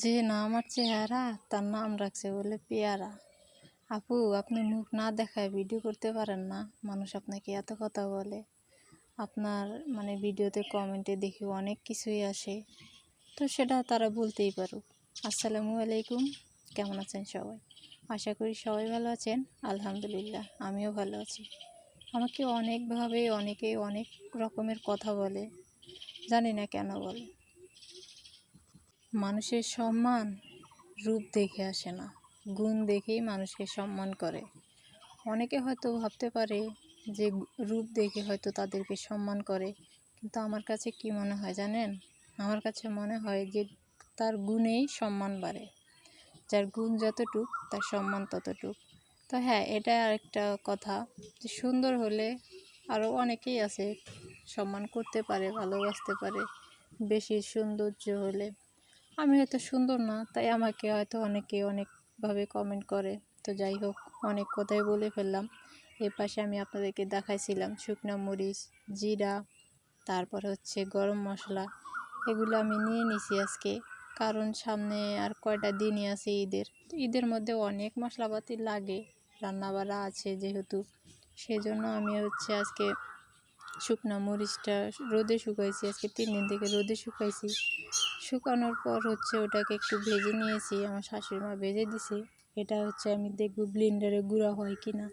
যে আমার চেহারা তার নাম রাখছে বলে পেয়ারা। আপু, আপনি মুখ না দেখায় ভিডিও করতে পারেন না, মানুষ আপনাকে এত কথা বলে। আপনার মানে ভিডিওতে কমেন্টে দেখি অনেক কিছুই আসে, তো সেটা তারা বলতেই পারুক। আসসালামু আলাইকুম, কেমন আছেন সবাই? আশা করি সবাই ভালো আছেন, আলহামদুলিল্লাহ, আমিও ভালো আছি। আমাকে অনেকভাবে অনেকে অনেক রকমের কথা বলে, জানি না কেন বলে। মানুষের সম্মান রূপ দেখে আসে না। গুণ দেখেই মানুষকে সম্মান করে। অনেকে হয়তো ভাবতে পারে যে রূপ দেখে হয়তো তাদেরকে সম্মান করে, কিন্তু আমার কাছে কি মনে হয় জানেন? আমার কাছে মনে হয় যে তার গুণেই সম্মান বাড়ে। যার গুণ যতটুক, তার সম্মান ততটুক। তো হ্যাঁ এটা একটা কথা যে সুন্দর হলে আরও অনেকেই আছে, সম্মান করতে পারে, ভালোবাসতে পারে। বেশি সৌন্দর্য হলে। আমি হয়তো সুন্দর না, তাই আমাকে হয়তো অনেকে অনেকভাবে কমেন্ট করে। তো যাই হোক, অনেক কথাই বলে ফেললাম। এ পাশে আমি আপনাদেরকে দেখাইছিলাম শুকনো মরিচ, জিরা, তারপর হচ্ছে গরম মশলা। এগুলো আমি নিয়ে নিছি আজকে, কারণ সামনে আর কয়টা দিনই আছে ঈদের। ঈদের মধ্যে অনেক মশলাপাতি লাগে, রান্নাবাড়া আছে যেহেতু। সেজন্য আমি হচ্ছে আজকে শুকনো মরিচটা রোদে শুকাইছি, আজকে তিন দিন থেকে রোদে শুকাইছি। শুকানোর পর হচ্ছে ওটাকে একটু ভেজে নিয়েছি, আমার শাশুড়ি মা ভেজে দিছে। এটা হচ্ছে আমি দেখব ব্লেন্ডারে গুঁড়া হয় কি না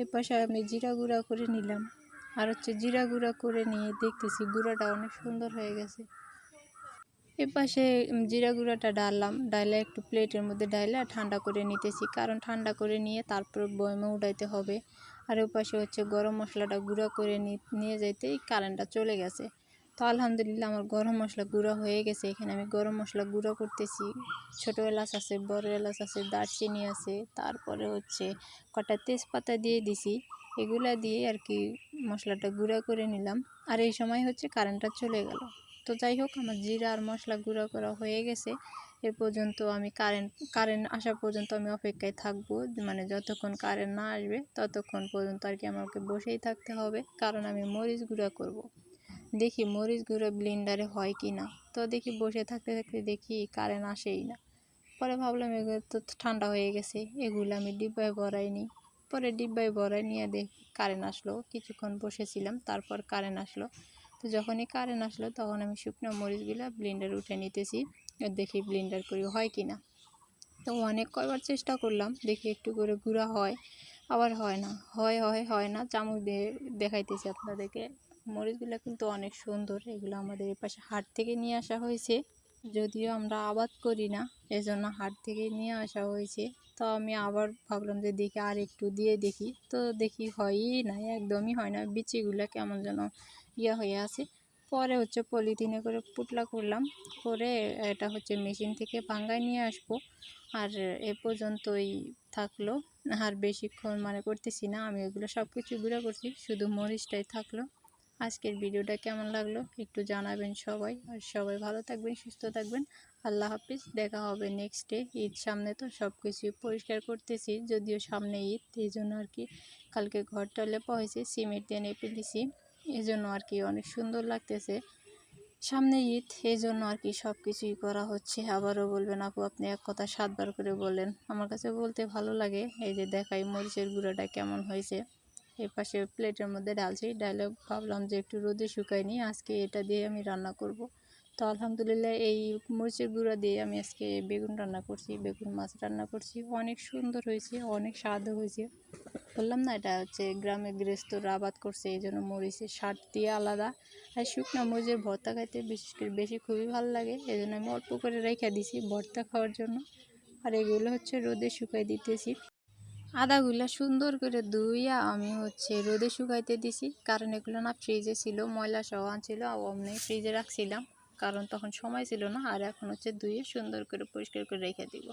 এর পাশে আমি জিরা গুঁড়া করে নিলাম। আর হচ্ছে জিরা গুঁড়া করে নিয়ে দেখতেছি গুঁড়াটা অনেক সুন্দর হয়ে গেছে। এর পাশে জিরা গুঁড়াটা ডাললাম। ডাইলে একটু প্লেটের মধ্যে ডাইলে ঠান্ডা করে নিতেছি। কারণ ঠান্ডা করে নিয়ে তারপর বয়মে উঠাইতে হবে। আর ওই পাশে হচ্ছে গরম মশলাটা গুঁড়া করে নিয়ে যাইতেই কারেন্টটা চলে গেছে। তো আলহামদুলিল্লাহ আমার গরম মশলা গুঁড়ো হয়ে গেছে। এখানে আমি গরম মশলা গুঁড়ো করতেছি। ছোটো এলাচ আছে, বড় এলাচ আছে, দারচিনি আছে, তারপরে হচ্ছে কটা তেজপাতা দিয়ে দিছি। এগুলা দিয়ে আর কি মশলাটা গুঁড়া করে নিলাম। আর এই সময় হচ্ছে কারেন্টটা চলে গেল। তো যাই হোক, আমার জিরা আর মশলা গুঁড়া করা হয়ে গেছে। এ পর্যন্ত আমি কারেন্ট কারেন্ট আসা পর্যন্ত আমি অপেক্ষায় থাকব। মানে যতক্ষণ কারেন্ট না আসবে, ততক্ষণ পর্যন্ত আর কি আমাকে বসেই থাকতে হবে। কারণ আমি মরিচ গুঁড়া করব। দেখি মরিচ গুঁড়ো ব্লেন্ডারে হয় কি না। তো দেখি বসে থাকতে থাকতে দেখি কারেন্ট আসেই না। পরে ভাবলাম এগুলো তো ঠান্ডা হয়ে গেছে, এগুলো আমি ডিব্বায় ভরাই নিই পরে ডিব্বায় ভরাই নিয়ে দেখি কারেন্ট আসলো। কিছুক্ষণ বসেছিলাম, তারপর কারেন্ট আসলো। তো যখনই কারেন্ট আসলো, তখন আমি শুকনো মরিচগুলো ব্লেন্ডার উঠে নিতেছি, দেখি ব্লেন্ডার করি হয় কি না। তো অনেক কয়বার চেষ্টা করলাম, দেখি একটু করে গুঁড়া হয়, আবার হয় না। হয় হয় হয় না, চামচ দিয়ে দেখাইতেছি আপনাদেরকে। মরিচগুলো কিন্তু অনেক সুন্দর। এগুলো আমাদের এ পাশে হাট থেকে নিয়ে আসা হয়েছে। যদিও আমরা আবাদ করি না, এজন্য হাট থেকে নিয়ে আসা হয়েছে। তো আমি আবার ভাবলাম যে দেখি আর একটু দিয়ে দেখি। তো দেখি হয়ই না, একদমই হয় না। বিচিগুলো কেমন যেন ইয়া হয়ে আছে। পরে হচ্ছে পলিথিনে করে পুটলা করলাম করে এটা হচ্ছে মেশিন থেকে ভাঙ্গায় নিয়ে আসব। আর এ পর্যন্তই থাকল। আর বেশিক্ষণ মানে করতেছি না। আমি এগুলো সব কিছু গুঁড়ো করছি। শুধু মরিচটাই থাকল। আজকের ভিডিওটা কেমন লাগল একটু জানাবেন সবাই। আর সবাই ভালো থাকবেন, সুস্থ থাকবেন। আল্লাহ হাফিজ। দেখা হবে নেক্সট ডে ঈদ সামনে তো সব কিছু পরিষ্কার করতেছি, যদিও সামনে ঈদ, এই জন্য আর কি কালকে ঘরটা লেপা হয়েছে, সিমেন্ট দিয়ে নেপে দিছি এই জন্য আর কি অনেক সুন্দর লাগতেছে। সামনে ঈদ, এই জন্য আর কি সব কিছুই করা হচ্ছে। আবারও বলবেন, আপু, আপনি এক কথা সাতবার করে বললেন আমার কাছে বলতে ভালো লাগে, এই যে দেখাই মরিচের গুঁড়োটা কেমন হয়েছে। এ পাশে প্লেটের মধ্যে ডালছি ডালে ভাবলাম যে একটু রোদে শুকাই নিই, আজকে এটা দিয়ে আমি রান্না করব। তো আলহামদুলিল্লাহ এই মরিচের গুঁড়া দিয়ে আমি আজকে বেগুন রান্না করছি, বেগুন মাছ রান্না করছি। অনেক সুন্দর হয়েছে, অনেক স্বাদও হয়েছে। বললাম না, এটা হচ্ছে গ্রামে গৃহস্থরা আবাদ করছে, এই জন্য মরিচের স্বাদ দিয়ে আলাদা। আর শুকনো মরিচের ভর্তা খাইতে বিশেষ করে বেশি খুবই ভালো লাগে, এই জন্য আমি অল্প করে রেখে দিছি ভর্তা খাওয়ার জন্য। আর এগুলো হচ্ছে রোদে শুকাই দিতেছি। আদাগুলো সুন্দর করে ধুইয়া আমি হচ্ছে রোদে শুকাইতে দিছি। কারণ এগুলো না ফ্রিজে ছিল ময়লা সহ আনছিল অমনি ফ্রিজে রাখছিলাম। কারণ তখন সময় ছিল না, আর এখন হচ্ছে ধুয়ে সুন্দর করে পরিষ্কার করে রেখে দিব।